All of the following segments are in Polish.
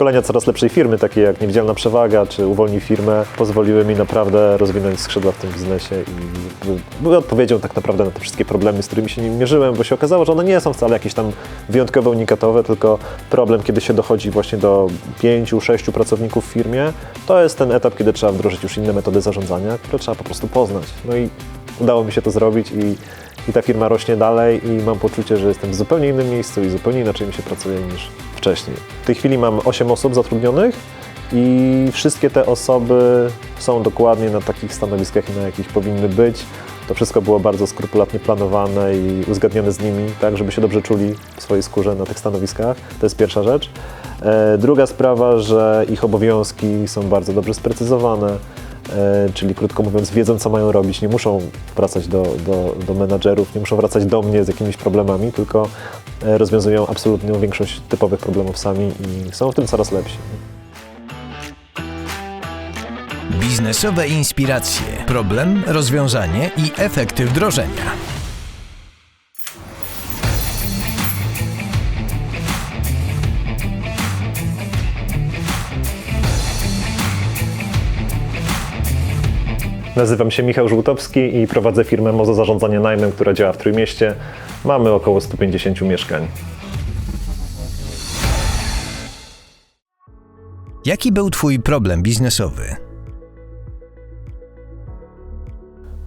Szkolenia coraz lepszej firmy, takie jak Niewidzialna Przewaga czy Uwolnij Firmę, pozwoliły mi naprawdę rozwinąć skrzydła w tym biznesie i były- odpowiedzią tak naprawdę na te wszystkie problemy, z którymi się nim mierzyłem, bo się okazało, że one nie są wcale jakieś tam wyjątkowe, unikatowe, tylko problem, kiedy się dochodzi właśnie do pięciu, sześciu pracowników w firmie, to jest ten etap, kiedy trzeba wdrożyć już inne metody zarządzania, które trzeba po prostu poznać. No i udało mi się to zrobić i, i ta firma rośnie dalej i mam poczucie, że jestem w zupełnie innym miejscu i zupełnie inaczej mi się pracuje niż wcześniej. W tej chwili mam 8 osób zatrudnionych i wszystkie te osoby są dokładnie na takich stanowiskach, na jakich powinny być. To wszystko było bardzo skrupulatnie planowane i uzgadnione z nimi, tak, żeby się dobrze czuli w swojej skórze na tych stanowiskach. To jest pierwsza rzecz. E, druga sprawa, że ich obowiązki są bardzo dobrze sprecyzowane, czyli krótko mówiąc, wiedzą, co mają robić. Nie muszą wracać do, do, do menadżerów, nie muszą wracać do mnie z jakimiś problemami, tylko e, rozwiązują absolutną większość typowych problemów sami i są w tym coraz lepsi. Biznesowe inspiracje, problem, rozwiązanie i efekty wdrożenia. Nazywam się Michał Żółtowski i prowadzę firmę Mozo Zarządzania Najmem, która działa w Trójmieście. Mamy około 150 mieszkań. Jaki był Twój problem biznesowy?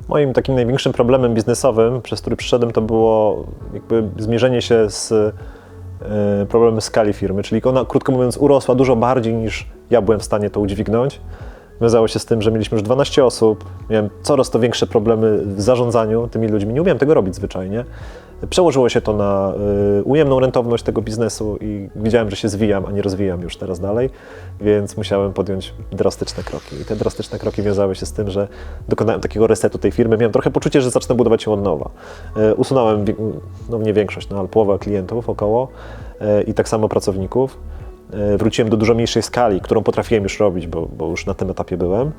Moim takim największym problemem biznesowym, przez który przyszedłem, to było jakby zmierzenie się z e, problemem skali firmy, czyli ona, krótko mówiąc, urosła dużo bardziej niż ja byłem w stanie to udźwignąć. Wiązało się z tym, że mieliśmy już 12 osób, miałem coraz to większe problemy w zarządzaniu tymi ludźmi, nie umiałem tego robić zwyczajnie. Przełożyło się to na y, ujemną rentowność tego biznesu i widziałem, że się zwijam, a nie rozwijam już teraz dalej, więc musiałem podjąć drastyczne kroki. I te drastyczne kroki wiązały się z tym, że dokonałem takiego resetu tej firmy. Miałem trochę poczucie, że zacznę budować ją od nowa. Y, usunąłem, no nie większość, no ale połowę klientów około y, i tak samo pracowników. Y, wróciłem do dużo mniejszej skali, którą potrafiłem już robić, bo, bo już na tym etapie byłem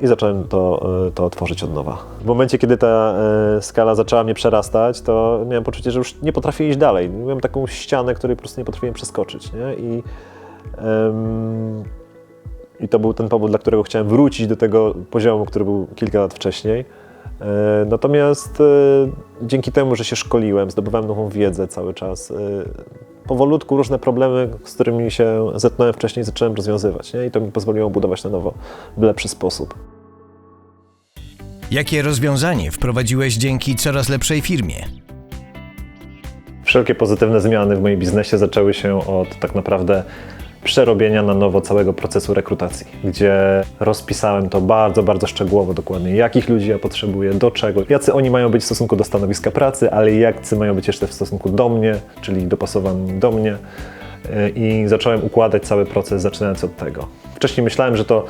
i zacząłem to, y, to otworzyć od nowa. W momencie, kiedy ta y, skala zaczęła mnie przerastać, to miałem poczucie, że już nie potrafię iść dalej. Miałem taką ścianę, której po prostu nie potrafiłem przeskoczyć. Nie? I, I to był ten powód, dla którego chciałem wrócić do tego poziomu, który był kilka lat wcześniej. E, Natomiast e, dzięki temu, że się szkoliłem, zdobywałem nową wiedzę cały czas, e, powolutku różne problemy, z którymi się zetknąłem wcześniej, zacząłem rozwiązywać. Nie? I to mi pozwoliło budować na nowo w lepszy sposób. Jakie rozwiązanie wprowadziłeś dzięki coraz lepszej firmie? Wszelkie pozytywne zmiany w moim biznesie zaczęły się od tak naprawdę przerobienia na nowo całego procesu rekrutacji, gdzie rozpisałem to bardzo, bardzo szczegółowo, dokładnie, jakich ludzi ja potrzebuję, do czego, jacy oni mają być w stosunku do stanowiska pracy, ale jacy mają być jeszcze w stosunku do mnie, czyli dopasowani do mnie. Yy, I zacząłem układać cały proces, zaczynając od tego. Wcześniej myślałem, że to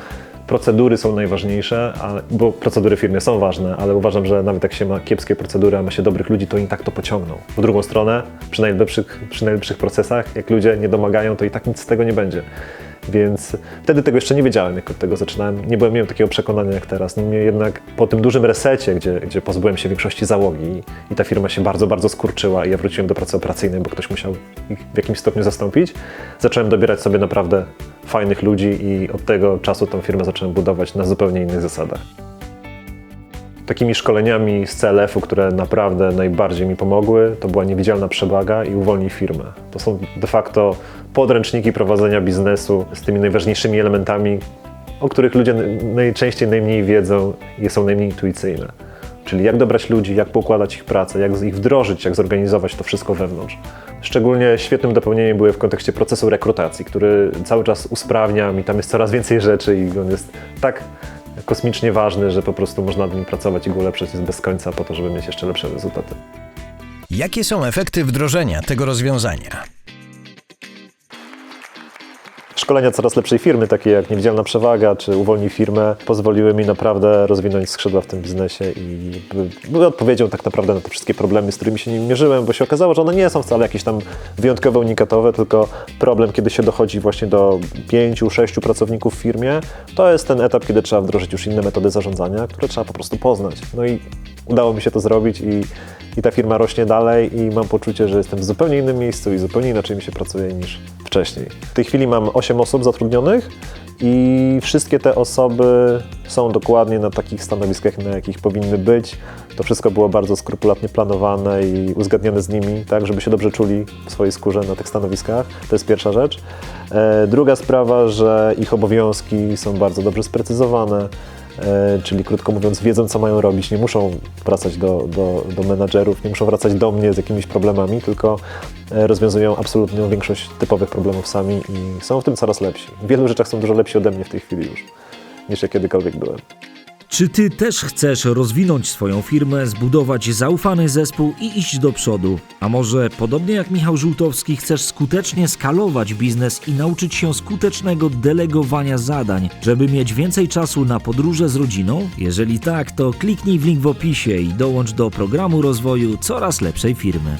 procedury są najważniejsze, bo procedury w firmie są ważne, ale uważam, że nawet jak się ma kiepskie procedury, a ma się dobrych ludzi, to i tak to pociągną. W drugą stronę, przy najlepszych, przy najlepszych procesach, jak ludzie nie domagają, to i tak nic z tego nie będzie. Więc wtedy tego jeszcze nie wiedziałem, jak od tego zaczynałem. Nie byłem, miałem takiego przekonania jak teraz. Niemniej jednak po tym dużym resecie, gdzie, gdzie pozbyłem się większości załogi i ta firma się bardzo, bardzo skurczyła i ja wróciłem do pracy operacyjnej, bo ktoś musiał ich w jakimś stopniu zastąpić, zacząłem dobierać sobie naprawdę fajnych ludzi i od tego czasu tą firmę zacząłem budować na zupełnie innych zasadach. Takimi szkoleniami z CLF-u, które naprawdę najbardziej mi pomogły, to była niewidzialna przewaga i uwolnij firmę. To są de facto podręczniki prowadzenia biznesu z tymi najważniejszymi elementami, o których ludzie najczęściej najmniej wiedzą i są najmniej intuicyjne. Czyli jak dobrać ludzi, jak poukładać ich pracę, jak ich wdrożyć, jak zorganizować to wszystko wewnątrz. Szczególnie świetnym dopełnieniem były w kontekście procesu rekrutacji, który cały czas usprawniam i tam jest coraz więcej rzeczy i on jest tak kosmicznie ważny, że po prostu można nad nim pracować i go ulepszać jest bez końca po to, żeby mieć jeszcze lepsze rezultaty. Jakie są efekty wdrożenia tego rozwiązania? Szkolenia coraz lepszej firmy, takie jak Niewidzialna Przewaga czy Uwolnij Firmę, pozwoliły mi naprawdę rozwinąć skrzydła w tym biznesie i były- odpowiedzią tak naprawdę na te wszystkie problemy, z którymi się nim mierzyłem, bo się okazało, że one nie są wcale jakieś tam wyjątkowe, unikatowe, tylko problem, kiedy się dochodzi właśnie do pięciu, sześciu pracowników w firmie, to jest ten etap, kiedy trzeba wdrożyć już inne metody zarządzania, które trzeba po prostu poznać. No i udało mi się to zrobić i, i ta firma rośnie dalej i mam poczucie, że jestem w zupełnie innym miejscu i zupełnie inaczej mi się pracuje niż wcześniej. W tej chwili mam 8 osób zatrudnionych i wszystkie te osoby są dokładnie na takich stanowiskach, na jakich powinny być. To wszystko było bardzo skrupulatnie planowane i uzgadniane z nimi, tak, żeby się dobrze czuli w swojej skórze na tych stanowiskach. To jest pierwsza rzecz. E, druga sprawa, że ich obowiązki są bardzo dobrze sprecyzowane. E, czyli krótko mówiąc, wiedzą, co mają robić. Nie muszą wracać do, do, do menadżerów, nie muszą wracać do mnie z jakimiś problemami, tylko e, rozwiązują absolutną większość typowych problemów sami i są w tym coraz lepsi. W wielu rzeczach są dużo lepsi ode mnie w tej chwili już, niż ja kiedykolwiek byłem. Czy ty też chcesz rozwinąć swoją firmę, zbudować zaufany zespół i iść do przodu? A może podobnie jak Michał Żółtowski chcesz skutecznie skalować biznes i nauczyć się skutecznego delegowania zadań, żeby mieć więcej czasu na podróże z rodziną? Jeżeli tak, to kliknij w link w opisie i dołącz do programu rozwoju coraz lepszej firmy.